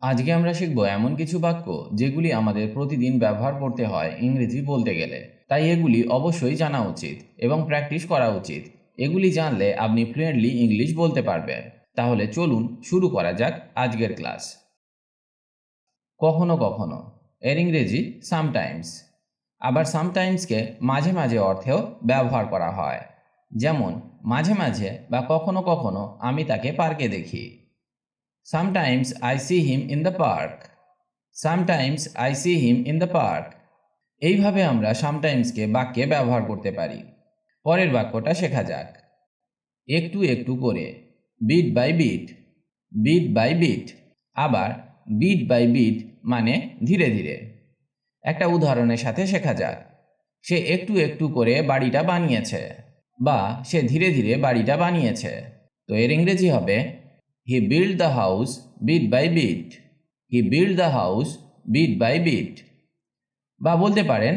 আজকে আমরা শিখব এমন কিছু বাক্য যেগুলি আমাদের প্রতিদিন ব্যবহার করতে হয় ইংরেজি বলতে গেলে। তাই এগুলি অবশ্যই জানা উচিত এবং প্র্যাকটিস করা উচিত। এগুলি জানলে আপনি ফ্লুয়েন্টলি ইংলিশ বলতে পারবেন। তাহলে চলুন শুরু করা যাক আজকের ক্লাস। কখনো কখনো, এর ইংরেজি সামটাইমস আবার সামটাইমসকে মাঝে মাঝে অর্থেও ব্যবহার করা হয়। যেমন, মাঝে মাঝে বা কখনো কখনো আমি তাকে পার্কে দেখি। Sometimes I see him in the park sometimes I see him in the park এইভাবে আমরা সামটাইমসকে বাক্যে ব্যবহার করতে পারি। পরের বাক্যটা শেখা যাক। একটু একটু করে। Bit by bit bit by bit আবার বিট বাই বিট মানে ধীরে ধীরে। একটা উদাহরণের সাথে শেখা যাক। সে একটু একটু করে বাড়িটা বানিয়েছে। বা সে ধীরে ধীরে বাড়িটা বানিয়েছে। তো এর ইংরেজি হবে he build the house bit by bit he build the house bit by bit বা বলতে পারেন,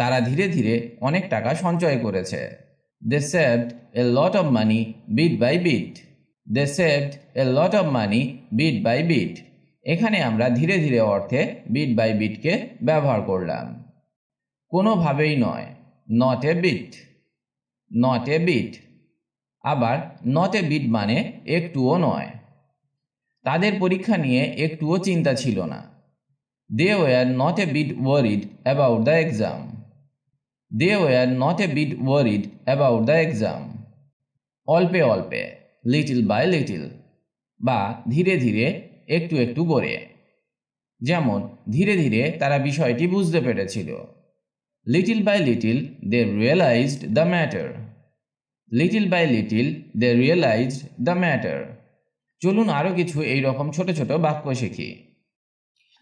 তারা ধীরে ধীরে অনেক টাকা সঞ্চয় করেছে। They saved a lot of money bit by bit they saved a lot of money bit by bit এখানে আমরা ধীরে ধীরে অর্থে বিট বাই বিটকে ব্যবহার করলাম। কোনোভাবেই নয় not a bit not a bit আবার নট এ বিট মানে একটুও নয়। তাদের পরীক্ষা নিয়ে একটুও চিন্তা ছিল না। They were not a bit worried about the exam they were not a bit worried about the exam অল্পে অল্পে লিটিল বাই লিটিল বা ধীরে ধীরে, একটু একটু করে। যেমন, ধীরে ধীরে তারা বিষয়টি বুঝতে পেরেছিল। Little by little they realised the matter little by little they realised the matter চলুন আরও কিছু এই রকম ছোট ছোট বাক্য শিখি।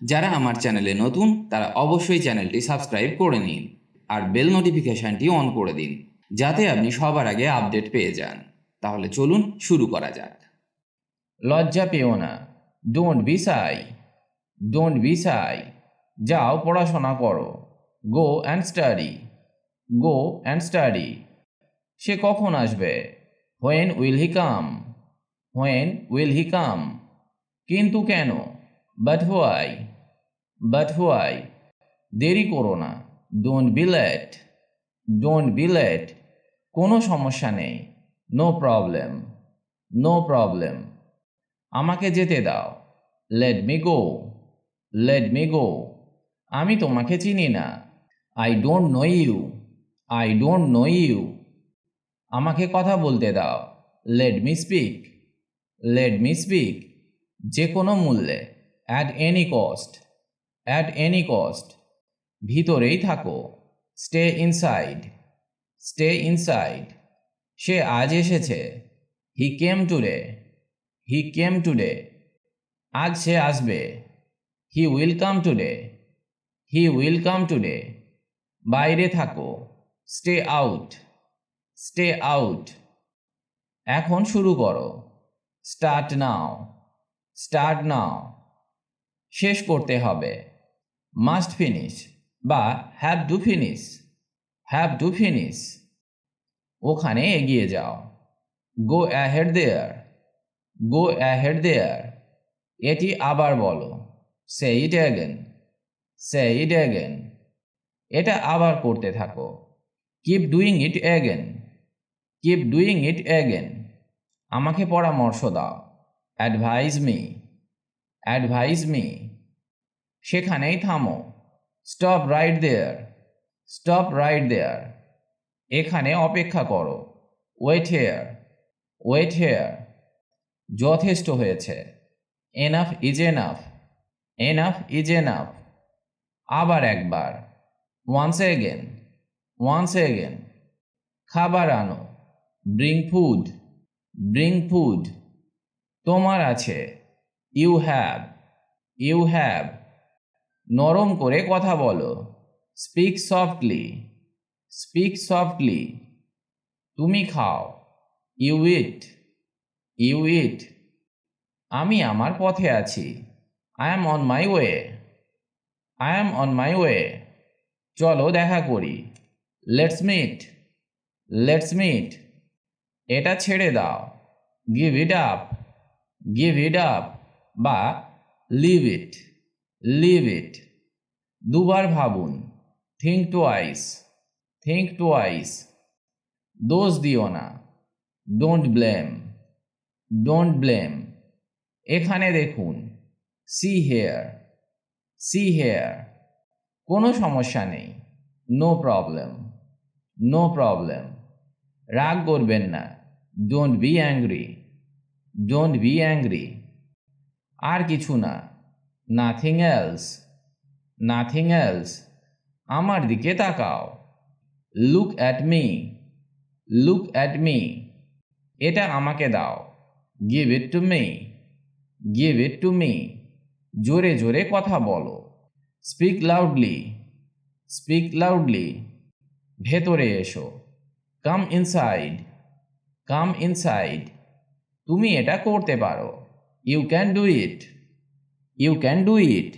যারা আমার চ্যানেলে নতুন, তারা অবশ্যই চ্যানেলটি সাবস্ক্রাইব করে নিন আর বেল নোটিফিকেশনটি অন করে দিন, যাতে আপনি সবার আগে আপডেট পেয়ে যান। তাহলে চলুন শুরু করা যাক। লজ্জা পেও না। Don't be shy don't be shy যাও পড়াশোনা করো। Go and study go and study সে কখন আসবে? When will he come when will he come কিন্তু কেন? বাট হোয়াই বাট হোয়াই দেরি করো না। Don't be late don't be late কোনো সমস্যা নেই। নো প্রবলেম নো প্রবলেম আমাকে যেতে দাও। Let me go let me go আমি তোমাকে চিনি না। I don't know you I don't know you আমাকে কথা বলতে দাও। Let me speak let me speak যে কোনো মূল্যে at any cost at any cost ভিতরেই থাকো। স্টে ইনসাইড স্টে ইনসাইড সে আজ এসেছে। হি কেম টুডে হি কেম টুডে আজ সে আসবে। He will come today he will come today বাইরে থাকো। স্টে আউট স্টে আউট এখন শুরু করো। স্টার্ট নাও স্টার্ট নাও শেষ করতে হবে। মাস্ট ফিনিশ বা have to finish have to finish ওখানে এগিয়ে যাও। গো অ্যাহেড দেয়ার গো অ্যাহেড দেয়ার এটি আবার বলো। সে it again say it again এটা আবার করতে থাকো। Keep doing it again keep doing it again আমাকে পরামর্শ দাও। অ্যাডভাইজ মি অ্যাডভাইজ মি সেখানেই থামো। Stop right there stop right there এখানে অপেক্ষা করো। ওয়েট হেয়ার ওয়েট হেয়ার যথেষ্ট হয়েছে। Enough is enough enough is enough আবার একবার। ওয়ান্স এগেন ওয়ান্স এগেন খাবার আনো। ব্রিং ফুড ব্রিং ফুড তোমার আছে। ইউ হ্যাভ ইউ হ্যাভ নরম করে কথা বলো। স্পিক সফটলি স্পিক সফটলি তুমি খাও। ইউ ইট ইউ ইট আমি আমার পথে আছি। I am on my way I am on my way চলো দেখা করি। লেটস মিট লেটস মিট এটা ছেড়ে দাও। Give it up give it up বা লিভ ইট লিভ ইট দুবার ভাবুন। থিঙ্ক টুয়াইস থিঙ্ক টুয়াইস দোষ দিও না। ডোন্ট ব্লেম ডোন্ট ব্লেম এখানে দেখুন। সি হেয়ার সি হেয়ার কোনো সমস্যা নেই। নো প্রবলেম নো প্রবলেম রাগ করবেন না। Don't be angry don't be angry আর কিছু না। নাথিং এলস নাথিং এলস আমার দিকে তাকাও। Look at me look at me এটা আমাকে দাও। Give it to me give it to me জোরে জোরে কথা বলো। স্পিক লাউডলি স্পিক লাউডলি ভেতরে এসো। কাম ইনসাইড কাম ইনসাইড তুমি এটা করতে পারো। You can do it you can do it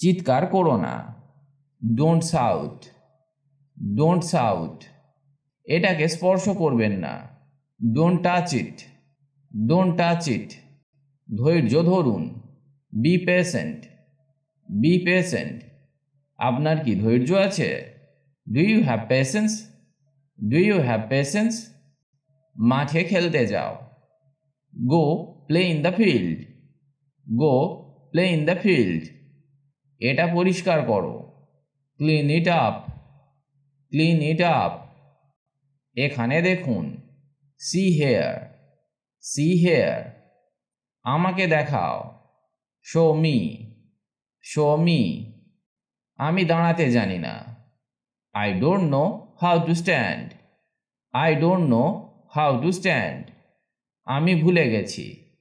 চিৎকার করো না। ডোন্ট সাউট ডোন্ট সাউট এটাকে স্পর্শ করবেন না। Don't touch it don't touch it ধৈর্য ধরুন। বি পেশেন্ট বি পেশেন্ট আপনার কি ধৈর্য আছে? Do you have patience do you have patience মাঠে খেলতে যাও। Go play in the field go play in the field এটা পরিষ্কার করো। Clean it up clean it up এখানে দেখুন। সি হেয়ার সি হেয়ার আমাকে দেখাও। শো মি শো মি আমি দাঁড়াতে জানি না। I don't know how to stand. I don't know how to stand. আমি ভুলে গেছি।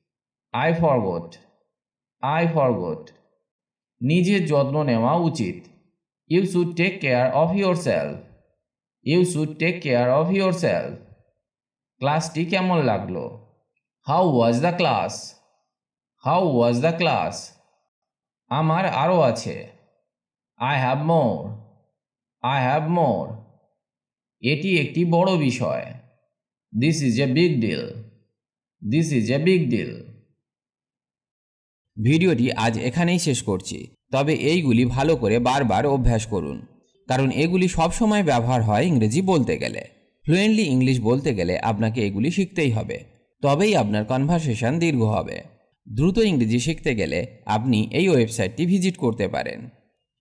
I forgot. I forgot. নিজের যত্ন নেওয়া উচিত। You should take care of yourself you should take care of yourself ক্লাসটি কেমন লাগল? How was the class? How was the class? আমার আরও আছে। I have more. I have more. এটি একটি বড় বিষয়। This is a big deal this is a big deal ভিডিওটি আজ এখানেই শেষ করছি। তবে এইগুলি ভালো করে বারবার অভ্যাস করুন। কারণ এগুলি সবসময় ব্যবহার হয় ইংরেজি বলতে গেলে। ফ্লুয়েন্টলি ইংলিশ বলতে গেলে আপনাকে এগুলি শিখতেই হবে। তবেই আপনার কনভারসেশন দীর্ঘ হবে। দ্রুত ইংরেজি শিখতে গেলে আপনি এই ওয়েবসাইটটি ভিজিট করতে পারেন।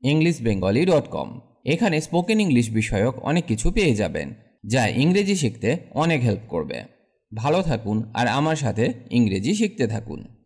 ইংলিশ বেঙ্গলি ডট কম এখানে স্পোকেন ইংলিশ বিষয়ক অনেক কিছু পেয়ে যাবেন, যা ইংরেজি শিখতে অনেক হেল্প করবে। ভালো থাকুন আর আমার সাথে ইংরেজি শিখতে থাকুন।